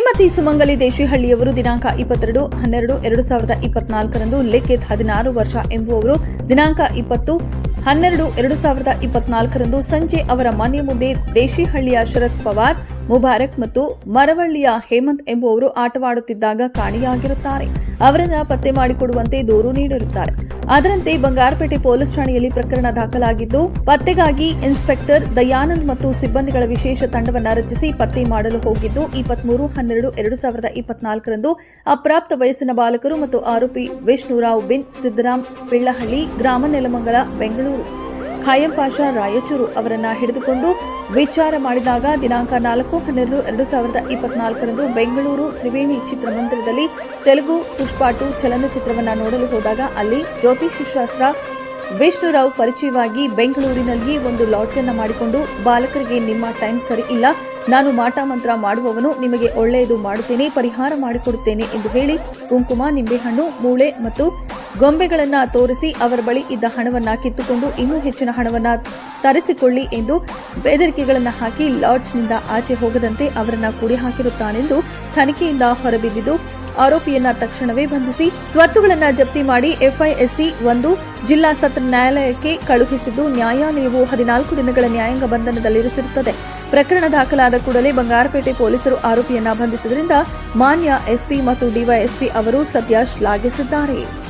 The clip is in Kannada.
ಶ್ರೀಮತಿ ಸುಮಂಗಲಿ ದೇಶಿಹಳ್ಳಿಯವರು ದಿನಾಂಕ ಇಪ್ಪತ್ತೆರಡು, ಹನ್ನೆರಡು, ಎರಡು ಸಾವಿರದ ಇಪ್ಪತ್ನಾಲ್ಕರಂದು ಲಿಖಿತ್ ಹದಿನಾರು ವರ್ಷ ಎಂಬುವವರು. ದಿನಾಂಕ ಇಪ್ಪತ್ತು, ಹನ್ನೆರಡು, ಎರಡು ಸಾವಿರದ ಇಪ್ಪತ್ನಾಲ್ಕರಂದು ಸಂಜೆ ಅವರ ಮನೆ ಮುಂದೆ ದೇಶಿಹಳ್ಳಿಯ ಶರತ್ ಪವಾರ್ ಮುಬಾರಕ್ ಮತ್ತು ಮರವಳ್ಳಿಯ ಹೇಮಂತ್ ಎಂಬುವವರು ಆಟವಾಡುತ್ತಿದ್ದಾಗ ಕಾಣೆಯಾಗಿರುತ್ತಾರೆ. ಅವರನ್ನ ಪತ್ತೆ ಮಾಡಿಕೊಡುವಂತೆ ದೂರು ನೀಡಿರುತ್ತಾರೆ. ಅದರಂತೆ ಬಂಗಾರಪೇಟೆ ಪೊಲೀಸ್ ಠಾಣೆಯಲ್ಲಿ ಪ್ರಕರಣ ದಾಖಲಾಗಿದ್ದು, ಪತ್ತೆಗಾಗಿ ಇನ್ಸ್ಪೆಕ್ಟರ್ ದಯಾನಂದ್ ಮತ್ತು ಸಿಬ್ಬಂದಿಗಳ ವಿಶೇಷ ತಂಡವನ್ನು ರಚಿಸಿ ಪತ್ತೆ ಮಾಡಲು ಹೋಗಿದ್ದು, ಇಪ್ಪತ್ಮೂರು, ಹನ್ನೆರಡು, ಎರಡು ಸಾವಿರದ ಇಪ್ಪತ್ನಾಲ್ಕರಂದು ಅಪ್ರಾಪ್ತ ವಯಸ್ಸಿನ ಬಾಲಕರು ಮತ್ತು ಆರೋಪಿ ವಿಷ್ಣುರಾವ್ ಬಿನ್ ಸಿದ್ದರಾಮ್ ಪಿಳ್ಳಹಳ್ಳಿ, ಗ್ರಾಮ ನೆಲಮಂಗಲ, ಬೆಂಗಳೂರು. ಖಾಯಂ ಪಾಷಾ ರಾಯಚೂರು ಅವರನ್ನ ಹಿಡಿದುಕೊಂಡು ವಿಚಾರ ಮಾಡಿದಾಗ ದಿನಾಂಕ ನಾಲ್ಕು, ಹನ್ನೆರಡು, ಎರಡು ಸಾವಿರದ ಇಪ್ಪತ್ನಾಲ್ಕರಂದು ಬೆಂಗಳೂರು ತ್ರಿವೇಣಿ ಚಿತ್ರಮಂದಿರದಲ್ಲಿ ತೆಲುಗು ಪುಷ್ಪಾಟು ಚಲನಚಿತ್ರವನ್ನು ನೋಡಲು ಹೋದಾಗ ಅಲ್ಲಿ ಜ್ಯೋತಿಷ್ಯಶಾಸ್ತ್ರ ವಿಷ್ಣುರಾವ್ ಪರಿಚಯವಾಗಿ ಬೆಂಗಳೂರಿನಲ್ಲಿ ಒಂದು ಲಾಡ್ಜ್ ಅನ್ನ ಮಾಡಿಕೊಂಡು ಬಾಲಕರಿಗೆ, ನಿಮ್ಮ ಟೈಮ್ ಸರಿ ಇಲ್ಲ, ನಾನು ಮಾಟ ಮಂತ್ರ ಮಾಡುವವನು, ನಿಮಗೆ ಒಳ್ಳೆಯದು ಮಾಡುತ್ತೇನೆ, ಪರಿಹಾರ ಮಾಡಿಕೊಡುತ್ತೇನೆ ಎಂದು ಹೇಳಿ ಕುಂಕುಮ, ನಿಂಬೆಹಣ್ಣು, ಮೂಳೆ ಮತ್ತು ಗೊಂಬೆಗಳನ್ನ ತೋರಿಸಿ ಅವರ ಬಳಿ ಇದ್ದ ಹಣವನ್ನ ಕಿತ್ತುಕೊಂಡು ಇನ್ನೂ ಹೆಚ್ಚಿನ ಹಣವನ್ನ ತರಿಸಿಕೊಳ್ಳಿ ಎಂದು ಬೆದರಿಕೆಗಳನ್ನು ಹಾಕಿ ಲಾಡ್ಜ್ನಿಂದ ಆಚೆ ಹೋಗದಂತೆ ಅವರನ್ನ ಕುಡಿ ಹಾಕಿರುತ್ತಾನೆಂದು ತನಿಖೆಯಿಂದ ಹೊರಬಿದ್ದಿದ್ದು, ಆರೋಪಿಯನ್ನ ತಕ್ಷಣವೇ ಬಂಧಿಸಿ ಸ್ವತ್ತುಗಳನ್ನು ಜಪ್ತಿ ಮಾಡಿ ಎಫ್ಐಎಸ್ಸಿ ಒಂದು ಜಿಲ್ಲಾ ಸತ್ರ ನ್ಯಾಯಾಲಯಕ್ಕೆ ಕಳುಹಿಸಿದ್ದು, ನ್ಯಾಯಾಲಯವು ಹದಿನಾಲ್ಕು ದಿನಗಳ ನ್ಯಾಯಾಂಗ ಬಂಧನದಲ್ಲಿರಿಸಿರುತ್ತದೆ. ಪ್ರಕರಣ ದಾಖಲಾದ ಕೂಡಲೇ ಬಂಗಾರಪೇಟೆ ಪೊಲೀಸರು ಆರೋಪಿಯನ್ನ ಬಂಧಿಸಿದ್ರಿಂದ ಮಾನ್ಯ ಎಸ್ಪಿ ಮತ್ತು ಡಿವೈಎಸ್ಪಿ ಅವರು ಸದ್ಯ ಶ್ಲಾಘಿಸಿದ್ದಾರೆ